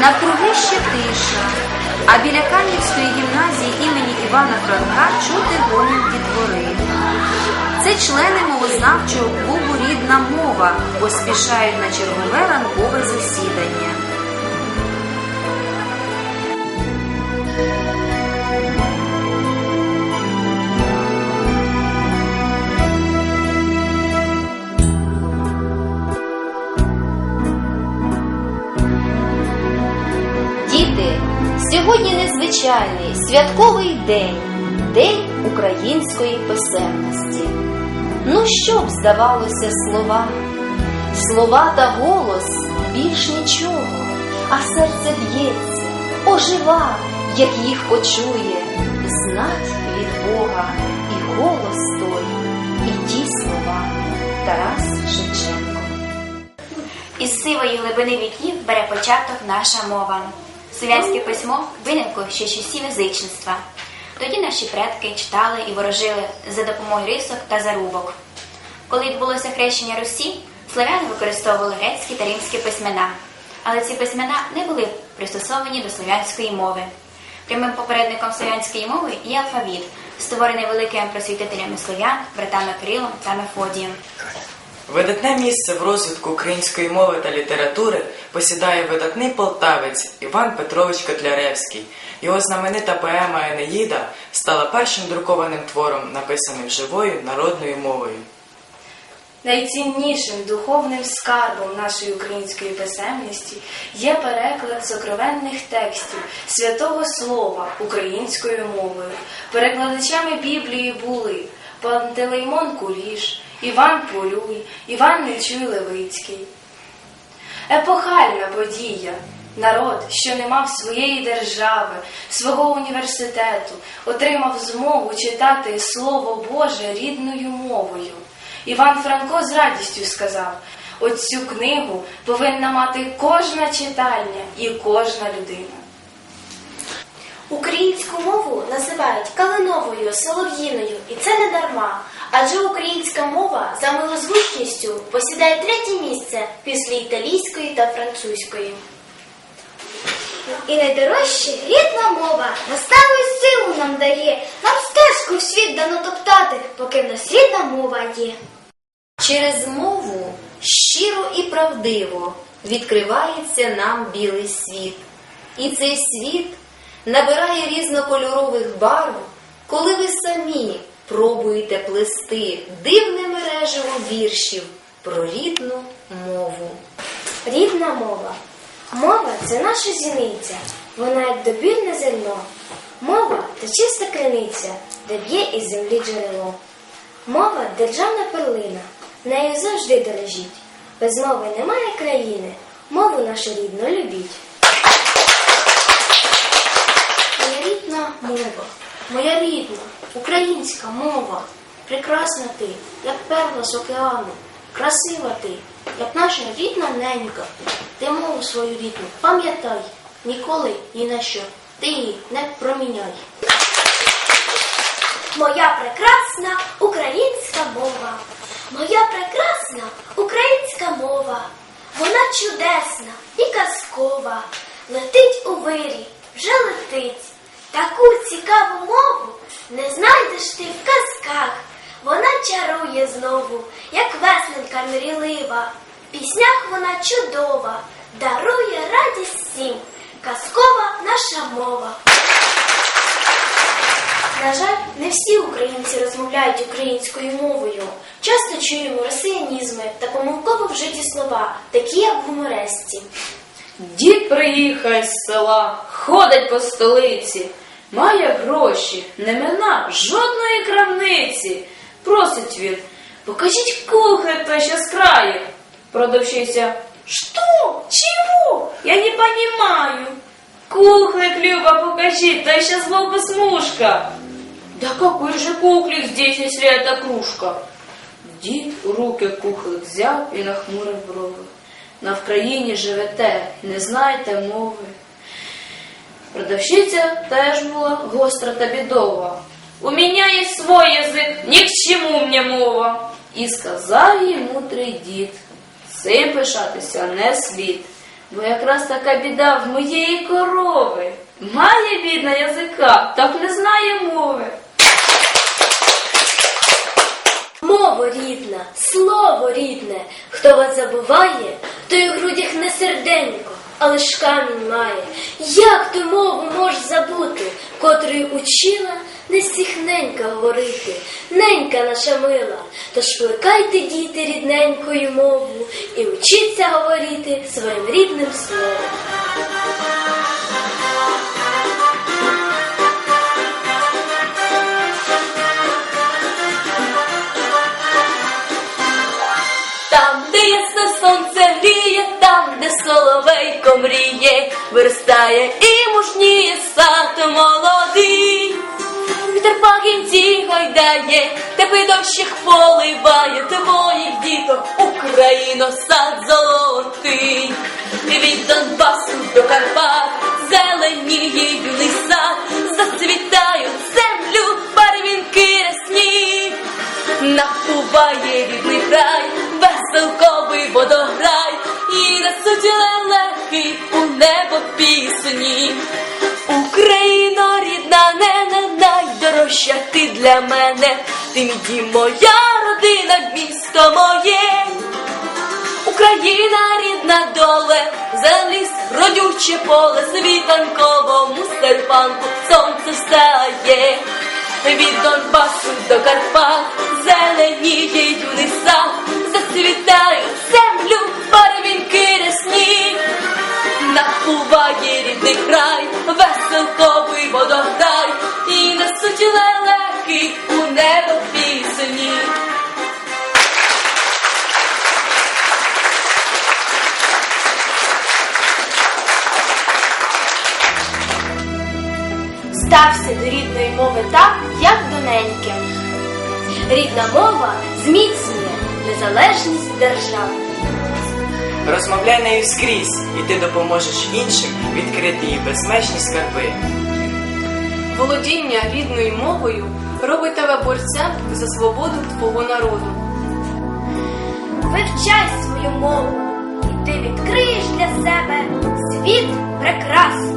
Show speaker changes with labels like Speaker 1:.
Speaker 1: Навкруги ще тиша, а біля Канівської гімназії імені Івана Франка чути гомін дітвори. Це члени мовознавчого клубу Рідна мова поспішають на чергове ранкове засідання. Сьогодні незвичайний святковий день, День української писемності. Ну що б здавалося слова? Слова та голос більш нічого, а серце б'ється, ожива, як їх почує, знать від Бога і голос той, і ті слова Тарас Шевченко.
Speaker 2: Із сивої глибини віків бере початок наша мова. Слов'янське письмо виникло ще часів язичництва. Тоді наші предки читали і ворожили за допомогою рисок та зарубок. Коли відбулося хрещення Русі, слов'яни використовували грецькі та римські письмена, але ці письмена не були пристосовані до слов'янської мови. Прямим попередником слов'янської мови є алфавіт, створений великими просвітителями слов'ян, братами Кирилом та Мефодієм.
Speaker 3: Видатне місце в розвитку української мови та літератури посідає видатний полтавець Іван Петрович Котляревський. Його знаменита поема Енеїда стала першим друкованим твором, написаним живою народною мовою.
Speaker 4: Найціннішим духовним скарбом нашої української писемності є переклад сокровенних текстів святого слова українською мовою. Перекладачами Біблії були Пантелеймон Куліш, Іван Полюй, Іван Нечуй Левицький. Епохальна подія. Народ, що не мав своєї держави, свого університету, отримав змогу читати Слово Боже рідною мовою. Іван Франко з радістю сказав: оцю книгу повинна мати кожна читальня і кожна людина.
Speaker 5: Українську мову називають калиновою, солов'їною, і це не дарма. Адже українська мова за милозвучністю посідає третє місце після італійської та французької. І найдорожче рідна мова настави силу нам дає, нам стежку в світ дано топтати, поки в нас рідна мова є.
Speaker 1: Через мову щиро і правдиво відкривається нам білий світ. І цей світ набирає різнокольорових барв, коли ви самі пробуєте плести дивне мережево віршів про рідну мову.
Speaker 5: Рідна мова. Мова це наша зіниця, вона як добірне зерно. Мова це чиста криниця, де б'є із землі джерело. Мова державна перлина, нею завжди дорожіть. Без мови немає країни, мову нашу рідну любіть. Моя рідна мова, моя рідна, українська мова, прекрасна ти, як перла з океану, красива ти, як наша рідна ненька. Ти мову свою рідну, пам'ятай, ніколи ні на що, ти її не проміняй. Моя прекрасна українська мова, моя прекрасна українська мова, вона чудесна і казкова, летить у вирі, вже летить. Таку цікаву мову не знайдеш ти в казках. Вона чарує знову, як весненька мрілива. В піснях вона чудова, дарує радість всім. Казкова наша мова. На жаль, не всі українці розмовляють українською мовою. Часто чуємо росіянізми та помилково вжиті слова, такі як в гуморесті.
Speaker 4: Дід приїхав з села, ходить по столиці, має гроші, не мина жодної крамниці. Просить він, покажіть кухлик той що з краю. Продавщиця, що? Чего? Я не понимаю. Кухлик, Люба, покажи, той ще сбоку смужка. Да какой же кухлик здесь, если это кружка? Дід у руки кухлик взяв і нахмурив брови. На Вкраїні живете, не знаєте мови. Продавщиця теж була гостра та бідова. У меня есть свой язик, ни к чему мне мова. І сказав їй мудрий дід, цим пишатися не слід.
Speaker 6: Бо якраз така біда в моєї корови. Має бідна язика, так не знає мови.
Speaker 5: Мова рідна, слово рідне, хто вас забуває, той у грудях не серденько, а ж камінь має. Як ту мову можеш забути, котрий учила не стихненька говорити, ненька наша мила. Тож плекайте, діти, рідненькою мову і учіться говорити своїм рідним словом.
Speaker 6: Виростає і мужніє сад молодий. Вітер пагінці гойдає, тебе дощик поливає, твоїх діток, Україно, сад золотий. Від Донбасу до Карпат, зеленіє юний сад, зацвітають землю, барвінки рясні. Напуває пісні. Україно, рідна, не, не найдорожча ти для мене, ти мій дім, моя родина, місто моє. Україна рідна доле, заліз родюче поле, світанковому серпанку сонце встає. Від Донбасу до Карпат, зеленіє юний сад, зацвітають землю, Напуває рідний край, веселковий водограй, і несуть лелеки у небо пісні.
Speaker 5: Стався до рідної мови так, як до неньки. Рідна мова зміцнює незалежність держави.
Speaker 3: Розмовляй нею скрізь, і ти допоможеш іншим відкрити її безмежні скарби.
Speaker 7: Володіння рідною мовою робить тебе борцем за свободу твого народу.
Speaker 5: Вивчай свою мову, і ти відкриєш для себе світ прекрасний.